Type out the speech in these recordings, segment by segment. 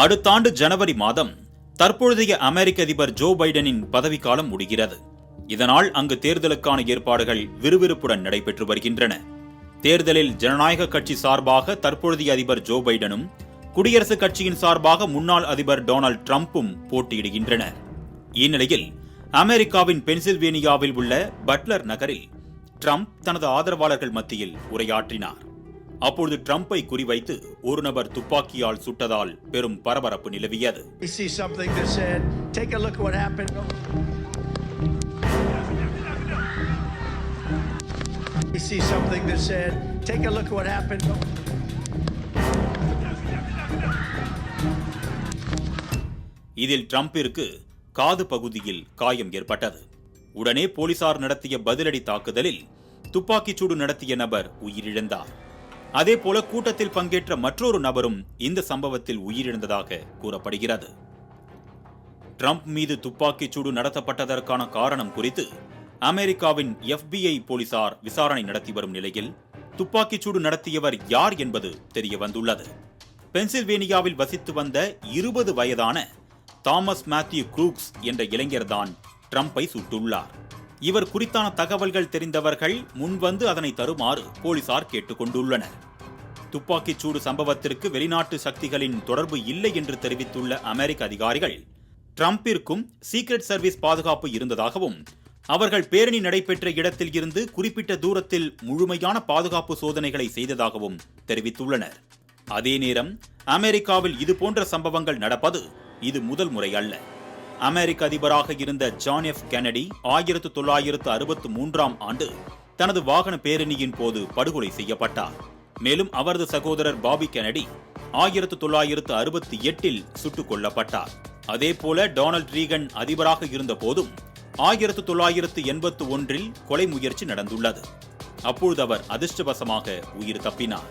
அடுத்த ஆண்டு ஜனவரி மாதம் தற்பொழுதைய அமெரிக்க அதிபர் ஜோ பைடனின் பதவிக்காலம் முடிகிறது. இதனால் அங்கு தேர்தலுக்கான ஏற்பாடுகள் விறுவிறுப்புடன் நடைபெற்று வருகின்றன. தேர்தலில் ஜனநாயக கட்சி சார்பாக தற்பொழுதைய அதிபர் ஜோ பைடனும் குடியரசுக் கட்சியின் சார்பாக முன்னாள் அதிபர் டொனால்ட் ட்ரம்ப்பும் போட்டியிடுகின்றனர் இந்நிலையில் அமெரிக்காவின் பென்சில்வேனியாவில் உள்ள பட்லர் நகரில் ட்ரம்ப் தனது ஆதரவாளர்கள் மத்தியில் உரையாற்றினார். அப்பொழுது ட்ரம்ப்பை குறிவைத்து ஒரு நபர் துப்பாக்கியால் சுட்டதால் பெரும் பரபரப்பு நிலவியது. இதில் ட்ரம்பிற்கு காது பகுதியில் காயம் ஏற்பட்டது. உடனே போலீசார் நடத்திய பதிலடி தாக்குதலில் துப்பாக்கிச்சூடு நடத்திய நபர் உயிரிழந்தார். அதேபோல கூட்டத்தில் பங்கேற்ற மற்றொரு நபரும் இந்த சம்பவத்தில் உயிரிழந்ததாக கூறப்படுகிறது. ட்ரம்ப் மீது துப்பாக்கிச் சூடு நடத்தப்பட்டதற்கான காரணம் குறித்து அமெரிக்காவின் எஃபிஐ போலீசார் விசாரணை நடத்தி வரும் நிலையில் துப்பாக்கிச்சூடு நடத்தியவர் யார் என்பது தெரிய வந்துள்ளது பென்சில்வேனியாவில் வசித்து வந்த இருபது வயதான தாமஸ் மேத்யூ குரூக்ஸ் என்ற இளைஞர்தான் ட்ரம்ப்பை சுட்டுள்ளார். இவர் குறித்தான தகவல்கள் தெரிந்தவர்கள் முன்வந்து அதனை தருமாறு போலீசார் கேட்டுக்கொண்டுள்ளனர். துப்பாக்கிச்சூடு சம்பவத்திற்கு வெளிநாட்டு சக்திகளின் தொடர்பு இல்லை என்று தெரிவித்துள்ள அமெரிக்க அதிகாரிகள் ட்ரம்பிற்கும் சீக்ரெட் சர்வீஸ் பாதுகாப்பு இருந்ததாகவும் அவர்கள் பேரணி நடைபெற்ற இடத்தில் இருந்து குறிப்பிட்ட தூரத்தில் முழுமையான பாதுகாப்பு சோதனைகளை செய்ததாகவும் தெரிவித்துள்ளனர். அதே நேரம் அமெரிக்காவில் இதுபோன்ற சம்பவங்கள் நடப்பது இது முதல் முறை அல்ல. அமெரிக்க அதிபராக இருந்த ஜான் எஃப் கெனடி ஆயிரத்து தொள்ளாயிரத்து அறுபத்து மூன்றாம் ஆண்டு தனது வாகன பேரணியின் போது படுகொலை செய்யப்பட்டார். மேலும் அவரது சகோதரர் பாபி கெனடி ஆயிரத்து தொள்ளாயிரத்து அறுபத்தி எட்டில் சுட்டுக் கொல்லப்பட்டார். அதேபோல டொனால்ட் ரீகன் அதிபராக இருந்த போதும் ஆயிரத்து தொள்ளாயிரத்து எண்பத்து ஒன்றில் கொலை முயற்சி நடந்துள்ளது. அப்பொழுது அவர் அதிர்ஷ்டவசமாக உயிர் தப்பினார்.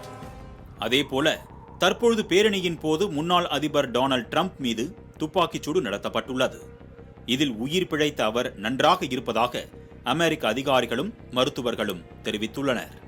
அதேபோல தற்பொழுது பேரணியின் போது முன்னாள் அதிபர் டொனால்ட் ட்ரம்ப் மீது துப்பாக்கிச்சூடு நடத்தப்பட்டுள்ளது. இதில் உயிர் பிழைத்த அவர் நன்றாக இருப்பதாக அமெரிக்க அதிகாரிகளும் மருத்துவர்களும் தெரிவித்துள்ளனர்.